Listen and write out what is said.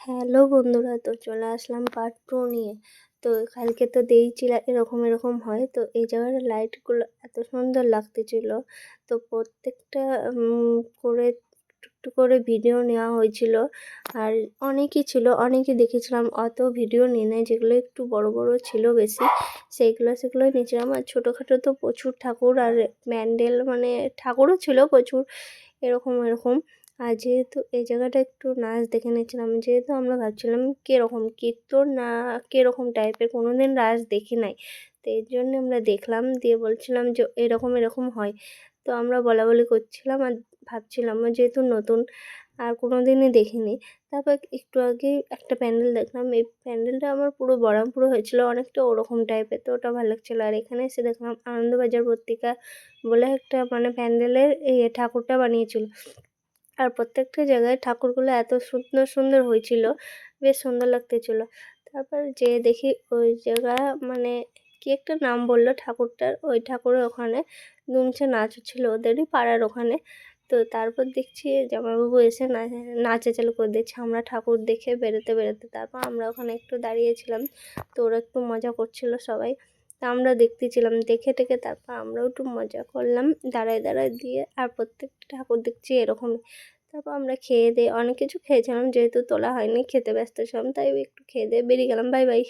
Hello বন্ধুরা, তো চলে আসলাম পার্ট টু নিয়ে। তো কালকে তো দিয়েছিল এরকম এরকম হয়। তো এই জায়গার লাইটগুলো এত সুন্দর লাগতেছিল তো প্রত্যেকটা করে একটু করে ভিডিও নেওয়া হয়েছিল। আর অনেকই ছিল, অনেকই দেখেছিলাম। অত ভিডিও নিয়ে নেয় যেগুলো একটু বড় বড় ছিল বেশি। সেইগুলো সেগুলোই নিয়েছিলাম। আর ছোটোখাটো তো প্রচুর ঠাকুর আর প্যান্ডেল মানে ঠাকুরও ছিল প্রচুর, এরকম এরকম। আর যেহেতু এই জায়গাটা একটু নাচ দেখে নিয়েছিলাম যেহেতু আমরা ভাবছিলাম কীরকম কীর্তন না কীরকম টাইপের কোনো দিন নাচ দেখি নাই, তো এর জন্য আমরা দেখলাম, দিয়ে বলছিলাম যে এরকম এরকম হয়। তো আমরা বলা বলি করছিলাম আর ভাবছিলাম যেহেতু নতুন, আর কোনো দিনই দেখিনি। তারপর একটু আগে একটা প্যান্ডেল দেখলাম, এই প্যান্ডেলটা আমার পুরো বহরমপুরে হয়েছিল, অনেকটা ওরকম টাইপের তো ওটা ভালো লাগছিল। আর এখানে এসে দেখলাম আনন্দবাজার পত্রিকা বলে একটা মানে প্যান্ডেলের এই ঠাকুরটা বানিয়েছিল। আর প্রত্যেকটা জায়গায় ঠাকুরগুলো এত সুন্দর সুন্দর হয়েছিল, বেশ সুন্দর লাগতেছিল। তারপর যেয়ে দেখি ওই জায়গা মানে কি একটা নাম বলল ঠাকুরটার, ওই ঠাকুরের ওখানে দুমছে নাচ হচ্ছিল ওদেরই পাড়ার ওখানে। তো তারপর দেখছি জামাইবাবু এসে নাচা চালু করে দিচ্ছে, আমরা ঠাকুর দেখে বেরোতে বেরোতে। তারপর আমরা ওখানে একটু দাঁড়িয়েছিলাম, তো ওরা একটু মজা করছিল সবাই। তা আমরা দেখতেছিলাম, দেখে টেকে তারপর আমরাও একটু মজা করলাম, দাঁড়ায় দাঁড়ায় দিয়ে আর প্রত্যেকটা ঠাকুর দেখছি এরকমই। তারপর আমরা খেয়ে দিয়ে অনেক কিছু খেয়েছিলাম, যেহেতু তোলা হয়নি, খেতে ব্যস্ত ছিলাম, তাই একটু খেয়ে দিয়ে বেরিয়ে গেলাম বাই বাই